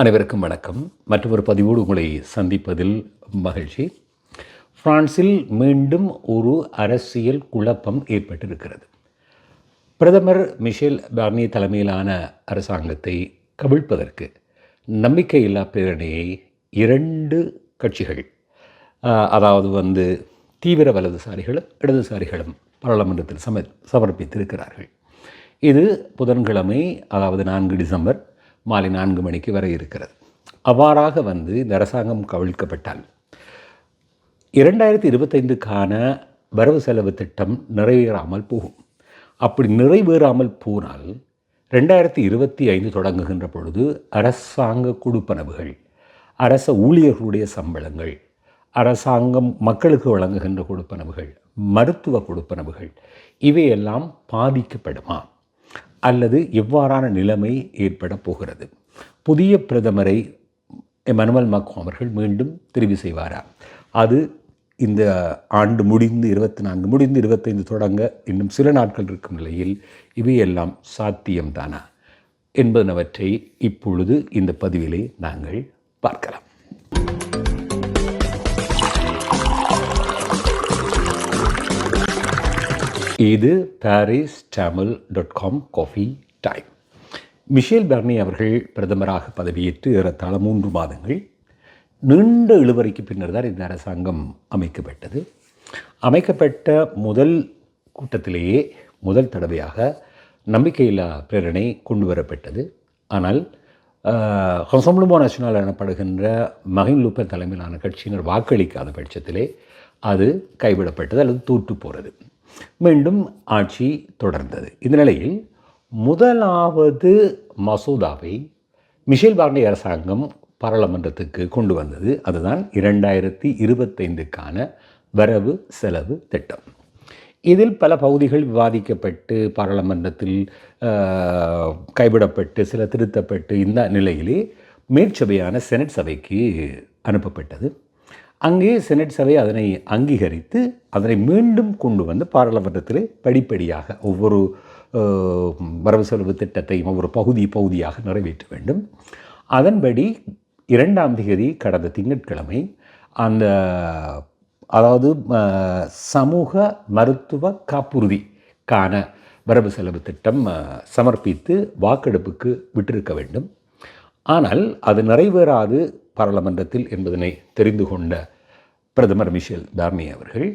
அனைவருக்கும் வணக்கம். மற்றொரு பதிவோடு உங்களை சந்திப்பதில் மகிழ்ச்சி. பிரான்சில் மீண்டும் ஒரு அரசியல் குழப்பம் ஏற்பட்டிருக்கிறது. பிரதமர் மிஷேல் பார்னி தலைமையிலான அரசாங்கத்தை கவிழ்ப்பதற்கு நம்பிக்கையில்லா பேரணியை இரண்டு கட்சிகள் அதாவது வந்து தீவிர வலதுசாரிகளும் இடதுசாரிகளும் பாராளுமன்றத்தில் சம சமர்ப்பித்திருக்கிறார்கள். இது புதன்கிழமை அதாவது நான்கு டிசம்பர் மாலை நான்கு மணிக்கு வர இருக்கிறது. அவ்வாறாக வந்து இந்த அரசாங்கம் கவிழ்க்கப்பட்டால் இரண்டாயிரத்தி இருபத்தைந்துக்கான வரவு செலவு திட்டம் நிறைவேறாமல் போகும். அப்படி நிறைவேறாமல் போனால் ரெண்டாயிரத்தி இருபத்தி ஐந்து தொடங்குகின்ற பொழுது அரசாங்க கொடுப்பனவுகள் அரச ஊழியர்களுடைய சம்பளங்கள் அரசாங்கம் மக்களுக்கு வழங்குகின்ற கொடுப்பனவுகள் மருத்துவ கொடுப்பனவுகள் இவையெல்லாம் பாதிக்கப்படுமா? அல்லது எவ்வாறான நிலைமை ஏற்பட போகிறது? புதிய பிரதமரை மனுவல் மக்கோ அவர்கள் மீண்டும் தெரிவு செய்வாரா? அது இந்த ஆண்டு முடிந்து இருபத்தி நான்கு முடிந்து இருபத்தைந்து தொடங்க இன்னும் சில நாட்கள் இருக்கும் நிலையில் இவையெல்லாம் சாத்தியம்தானா? என்பனவற்றை இப்பொழுது இந்த பதிவிலே நாங்கள் பார்க்கலாம். இது Paris Tamil dot com coffee time Michel Barnier அவர்கள் பிரதமராக பதவியேற்று ஏறத்தாழ மூன்று மாதங்கள் நீண்ட இழுவரைக்கு பின்னர் தான் இந்த அரசாங்கம் அமைக்கப்பட்டது. அமைக்கப்பட்ட முதல் கூட்டத்திலேயே முதல் தடவையாக நம்பிக்கையில்லா பிரேரணை கொண்டு வரப்பட்டது ஆனால் ஹொசம்லுமோ நேஷனல் எனப்படுகின்ற மகின் லூப்பர் தலைமையிலான கட்சியினர் வாக்களிக்காத பட்சத்திலே அது கைவிடப்பட்டது அல்லது தோற்று போகிறது மீண்டும் ஆட்சி தொடர்ந்தது. இந்த நிலையில் முதலாவது மசோதாவை மிஷேல் பார்னி அரசாங்கம் பாராளுமன்றத்துக்கு கொண்டு வந்தது. அதுதான் இரண்டாயிரத்தி இருபத்தைந்துக்கான வரவு செலவு திட்டம். இதில் பல பகுதிகள் விவாதிக்கப்பட்டு பாராளுமன்றத்தில் கைவிடப்பட்டு சில திருத்தப்பட்டு இந்த நிலையிலே மேற்சபையான செனட் சபைக்கு அனுப்பப்பட்டது. அங்கே செனட் சபை அதனை அங்கீகரித்து அதனை மீண்டும் கொண்டு வந்து பாராளுமன்றத்திலே படிப்படியாக ஒவ்வொரு வரவு செலவு திட்டத்தையும் ஒவ்வொரு பகுதி பகுதியாக நிறைவேற்ற வேண்டும். அதன்படி இரண்டாம் தேதி கடந்த திங்கட்கிழமை அந்த அதாவது சமூக மருத்துவ காப்புறுதிக்கான வரவு செலவு திட்டம் சமர்ப்பித்து வாக்கெடுப்புக்கு விட்டிருக்க வேண்டும். ஆனால் அது நிறைவேறாது பாராளுமன்றத்தில் என்பதனை தெரிந்து கொண்ட பிரதமர் மிஷேல் தார்னி அவர்கள்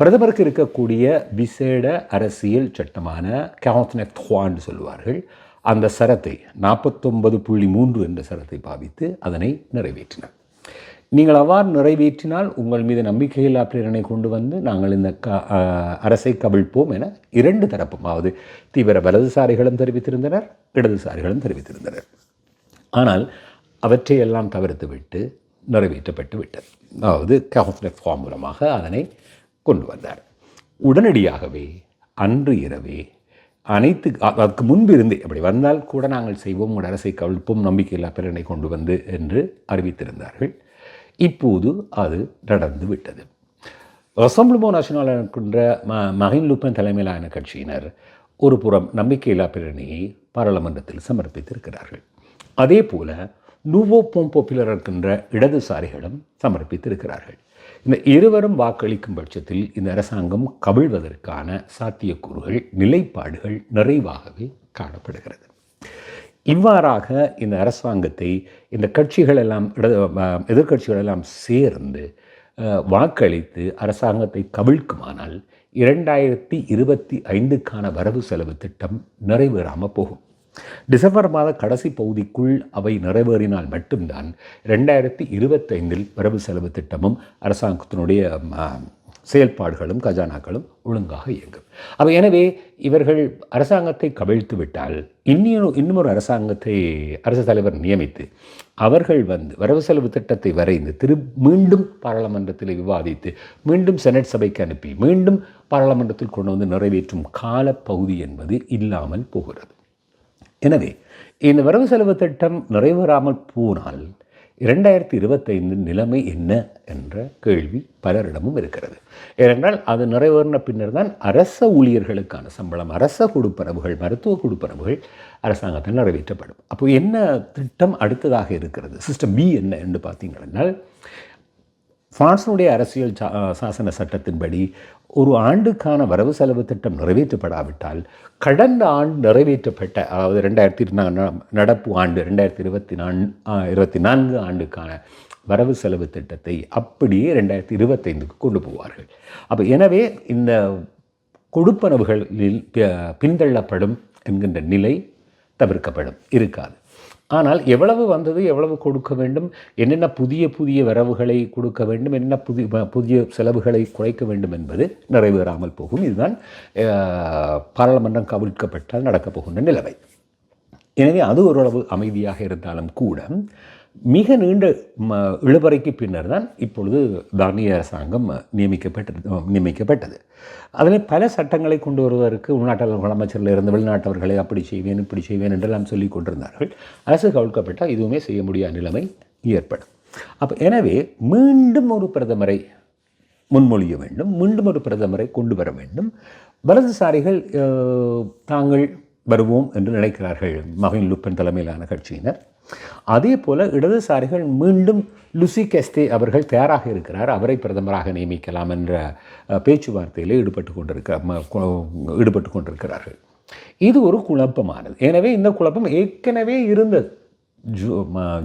பிரதமருக்கு இருக்கக்கூடிய விசேட அரசியல் சட்டமான கேத்னெத் த்வான்னு சொல்வார்கள் அந்த சரத்தை நாற்பத்தொன்பது புள்ளி மூன்று என்ற சரத்தை பாவித்து அதனை நிறைவேற்றினார். நீங்கள் அவ்வாறு நிறைவேற்றினால் உங்கள் மீது நம்பிக்கையில்லா பிரேரணை கொண்டு வந்து நாங்கள் இந்த க அரசை கவிழ்ப்போம் என இரண்டு தரப்பும் அதாவது தீவிர வலதுசாரிகளும் தெரிவித்திருந்தனர் இடதுசாரிகளும் தெரிவித்திருந்தனர். ஆனால் அவற்றையெல்லாம் தவிர்த்துவிட்டு நிறைவேற்றப்பட்டு விட்டது. அதாவது கவுன்சிலர் ஃபார்ம் மூலமாக அதனை கொண்டு வந்தார். உடனடியாகவே அன்று இரவே அனைத்து அதற்கு முன்பு இருந்தே அப்படி வந்தால் கூட நாங்கள் செய்வோம் உங்கள் அரசை கவிழ்ப்போம் நம்பிக்கையில்லா பிறனை கொண்டு வந்து என்று அறிவித்திருந்தார்கள். இப்போது அது நடந்து விட்டது. அசம்பிளிமோ நேஷனல் இருக்கின்ற ம மகின் லுப்பன் தலைமையிலான கட்சியினர் ஒரு புறம் நம்பிக்கையில்லா பிறனையை பாராளுமன்றத்தில் சமர்ப்பித்திருக்கிறார்கள். அதே போல நூவோ போம் இருக்கின்ற இடதுசாரிகளும் சமர்ப்பித்திருக்கிறார்கள். இந்த இருவரும் வாக்களிக்கும் பட்சத்தில் இந்த அரசாங்கம் கவிழ்வதற்கான சாத்தியக்கூறுகள் நிலைப்பாடுகள் நிறைவாகவே காணப்படுகிறது. இவ்வாறாக இந்த அரசாங்கத்தை இந்த கட்சிகள் எல்லாம் இட அஹ், எதிர்க்கட்சிகள் எல்லாம் சேர்ந்து அஹ், வாக்களித்து அரசாங்கத்தை கவிழ்க்குமானால் இரண்டாயிரத்தி இருபத்தி ஐந்துக்கான வரவு செலவு திட்டம் நிறைவேறாமல் போகும். டிசம்பர் மாத கடைசி பகுதிக்குள் அவை நிறைவேறினால் மட்டும்தான் ரெண்டாயிரத்தி இருபத்தைந்தில் வரவு செலவு திட்டமும் அரசாங்கத்தினுடைய செயல்பாடுகளும் கஜானாக்களும் ஒழுங்காக இயங்கும். அப்போ எனவே இவர்கள் அரசாங்கத்தை கவிழ்த்து விட்டால் இன்னொரு இன்னுமொரு அரசாங்கத்தை அரசு தலைவர் நியமித்து அவர்கள் வந்து வரவு செலவு திட்டத்தை வரைந்து திரு மீண்டும் பாராளுமன்றத்தில் விவாதித்து மீண்டும் செனட் சபைக்கு அனுப்பி மீண்டும் பாராளுமன்றத்தில் கொண்டு வந்து நிறைவேற்றும் காலப்பகுதி என்பது இல்லாமல் போகிறது. எனவே இந்த வரவு செலவு திட்டம் நிறைவேறாமல் போனால் இரண்டாயிரத்தி இருபத்தைந்து நிலைமை என்ன என்ற கேள்வி பலரிடமும் இருக்கிறது. ஏனென்றால் அது நிறைவேறின பின்னர் தான் அரச ஊழியர்களுக்கான சம்பளம் அரச கொடுப்பனவுகள் மருத்துவ கொடுப்பனவுகள் அரசாங்கத்தில் நிறைவேற்றப்படும். அப்போ என்ன திட்டம் அடுத்ததாக இருக்கிறது? சிஸ்டம் பி என்ன என்று பார்த்தீங்கன்னா பிரான்சினுடைய அரசியல் சா சாசன சட்டத்தின்படி ஒரு ஆண்டுக்கான வரவு செலவு திட்டம் நிறைவேற்றப்படாவிட்டால் கடந்த ஆண்டு நிறைவேற்றப்பட்ட அதாவது ரெண்டாயிரத்தி நடப்பு ஆண்டு ரெண்டாயிரத்தி இருபத்தி நான் இருபத்தி நான்கு ஆண்டுக்கான வரவு செலவு திட்டத்தை அப்படியே ரெண்டாயிரத்தி இருபத்தைந்துக்கு கொண்டு போவார்கள். அப்போ எனவே இந்த கொடுப்பனவுகளில் பின்தள்ளப்படும் என்கின்ற நிலை தவிர்க்கப்படும் இருக்காது. ஆனால் எவ்வளவு வந்தது எவ்வளவு கொடுக்க வேண்டும் என்னென்ன புதிய புதிய வரவுகளை கொடுக்க வேண்டும் என்னென்ன புதிய புதிய செலவுகளை குறைக்க வேண்டும் என்பது நிறைவேறாமல் போகும். இதுதான் பாராளுமன்றம் கவிழ்க்கப்பட்டால் நடக்கப் போகின்ற நிலைமை. எனவே அது ஓரளவு அமைதியாக இருந்தாலும் கூட மிக நீண்ட இழுபறைக்கு பின்னர் தான் இப்பொழுது தானிய அரசாங்கம் நியமிக்கப்பட்டது நியமிக்கப்பட்டது. அதில் பல சட்டங்களை கொண்டு வருவதற்கு உள்நாட்டு அமைச்சரில் இருந்த வெளிநாட்டவர்களை அப்படி செய்வேன் இப்படி செய்வேன் என்றெல்லாம் சொல்லி கொண்டிருந்தார்கள். அரசு கவிழ்க்கப்பட்டால் எதுவுமே செய்ய முடியாத நிலைமை ஏற்படும். அப்போ எனவே மீண்டும் ஒரு பிரதமரை முன்மொழிய வேண்டும் மீண்டும் ஒரு பிரதமரை கொண்டு வர வேண்டும். வலதுசாரிகள் தாங்கள் வருவோம் என்று நினைக்கிறார்கள் மகின் லுப்பன் தலைமையிலான கட்சியினர். அதே போல் இடதுசாரிகள் மீண்டும் லுசி கெஸ்தே அவர்கள் தயாராக இருக்கிறார். அவரை பிரதமராக நியமிக்கலாம் என்ற பேச்சுவார்த்தையில் ஈடுபட்டு கொண்டிருக்க ஈடுபட்டு கொண்டிருக்கிறார்கள். இது ஒரு குழப்பமானது. எனவே இந்த குழப்பம் ஏற்கனவே இருந்தது. ஜூ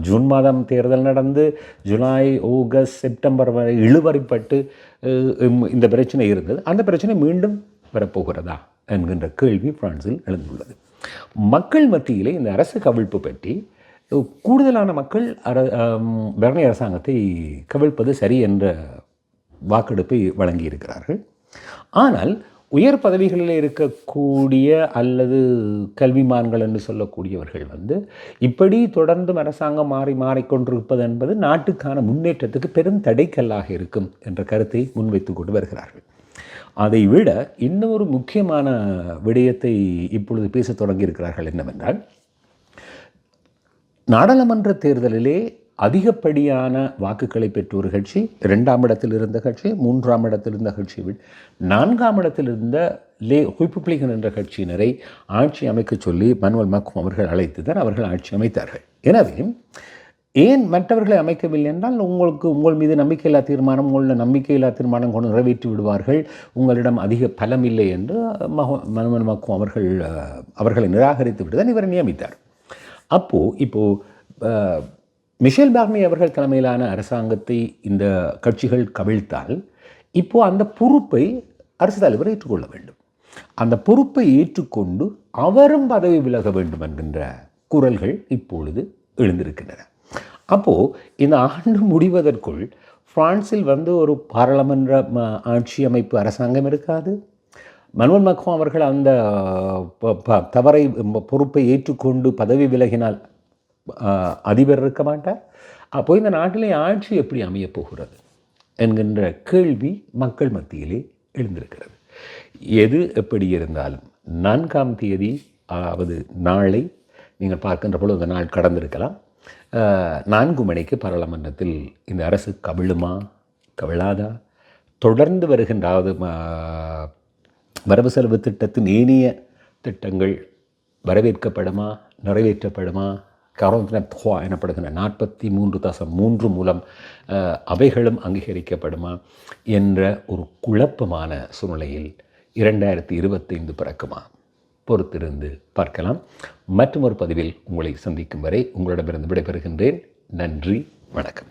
ஜூன் மாதம் தேர்தல் நடந்து ஜூலை ஆகஸ்ட் செப்டம்பர் வரை இழுவரைப்பட்டு இந்த பிரச்சனை இருந்தது. அந்த பிரச்சனை மீண்டும் வரப்போகிறதா என்கின்ற கேள்வி பிரான்சில் எழுந்துள்ளது. மக்கள் மத்தியிலே இந்த அரசு கவிழ்ப்பு பற்றி கூடுதலான மக்கள் அர பரணி அரசாங்கத்தை கவிழ்ப்பது சரி என்ற வாக்கெடுப்பை வழங்கியிருக்கிறார்கள். ஆனால் உயர் பதவிகளில் இருக்கக்கூடிய அல்லது கல்விமான்கள் என்று சொல்லக்கூடியவர்கள் வந்து இப்படி தொடர்ந்தும் அரசாங்கம் மாறி மாறிக்கொண்டிருப்பது என்பது நாட்டுக்கான முன்னேற்றத்துக்கு பெரும் தடைக்கல்லாக இருக்கும் என்ற கருத்தை முன்வைத்து கொண்டு வருகிறார்கள். அதை விட இன்னொரு முக்கியமான விடயத்தை இப்பொழுது பேசத் தொடங்கியிருக்கிறார்கள் என்னவென்றால் நாடாளுமன்ற தேர்தலிலே அதிகப்படியான வாக்குகளை பெற்ற ஒரு கட்சி இரண்டாம் இடத்தில் இருந்த கட்சி மூன்றாம் இடத்தில் இருந்த கட்சி நான்காம் இடத்தில் இருந்த லே ஹுய்புப்ளிகன் என்ற கட்சியினரை ஆட்சி அமைக்க சொல்லி மனுவல் மக்கும் அவர்கள் அழைத்து தான் அவர்கள் ஆட்சி அமைத்தார்கள். எனவே ஏன் மற்றவர்களை அமைக்கவில்லை என்றால் உங்களுக்கு உங்கள் மீது நம்பிக்கையில்லா தீர்மானம் உங்களில் நம்பிக்கையில்லா தீர்மானம் கொண்டு நிறைவேற்றி விடுவார்கள் உங்களிடம் அதிக பலம் இல்லை என்று மனுவல் மக்கும் அவர்கள் அவர்களை நிராகரித்து விட்டு தான் இவரை நியமித்தார். அப்போது இப்போது மிஷேல் பார்மி அவர்கள் தலைமையிலான அரசாங்கத்தை இந்த கட்சிகள் கவிழ்த்தால் இப்போது அந்த பொறுப்பை அரசு தலைவர் ஏற்றுக்கொள்ள வேண்டும். அந்த பொறுப்பை ஏற்றுக்கொண்டு அவரும் பதவி விலக வேண்டும் என்கின்ற குரல்கள் இப்பொழுது எழுந்திருக்கின்றன. அப்போது இந்த ஆண்டு முடிவதற்குள் பிரான்சில் வந்து ஒரு பாராளுமன்ற ஆட்சி அமைப்பு அரசாங்கம் இருக்காது. மனுவல் மக்ரோன் அவர்கள் அந்த தவறை பொறுப்பை ஏற்றுக்கொண்டு பதவி விலகினால் அதிபர் இருக்க மாட்டார். அப்போ இந்த நாட்டிலே ஆட்சி எப்படி அமையப் போகிறது என்கின்ற கேள்வி மக்கள் மத்தியிலே எழுந்திருக்கிறது. எது எப்படி இருந்தாலும் நான்காம் தேதி அதாவது நாளை நீங்கள் பார்க்கின்ற பொழுது அந்த நாள் கடந்திருக்கலாம். நான்கு மணிக்கு பாராளுமன்றத்தில் இந்த அரசு கவிழுமா கவிழாதா? தொடர்ந்து வருகின்ற அதாவது வரவு செலவு திட்டத்தின் ஏனைய திட்டங்கள் வரவேற்கப்படுமா நிறைவேற்றப்படுமா? கரோத்னத்ஹா எனப்படுகின்ற நாற்பத்தி மூன்று தசம் மூன்று மூலம் அவைகளும் அங்கீகரிக்கப்படுமா என்ற ஒரு குழப்பமான சூழ்நிலையில் இரண்டாயிரத்தி இருபத்தைந்து பிறக்குமா? பொறுத்திருந்து பார்க்கலாம். மற்றும் ஒரு பதிவில் உங்களை சந்திக்கும் வரை உங்களிடமிருந்து விடைபெறுகின்றேன். நன்றி வணக்கம்.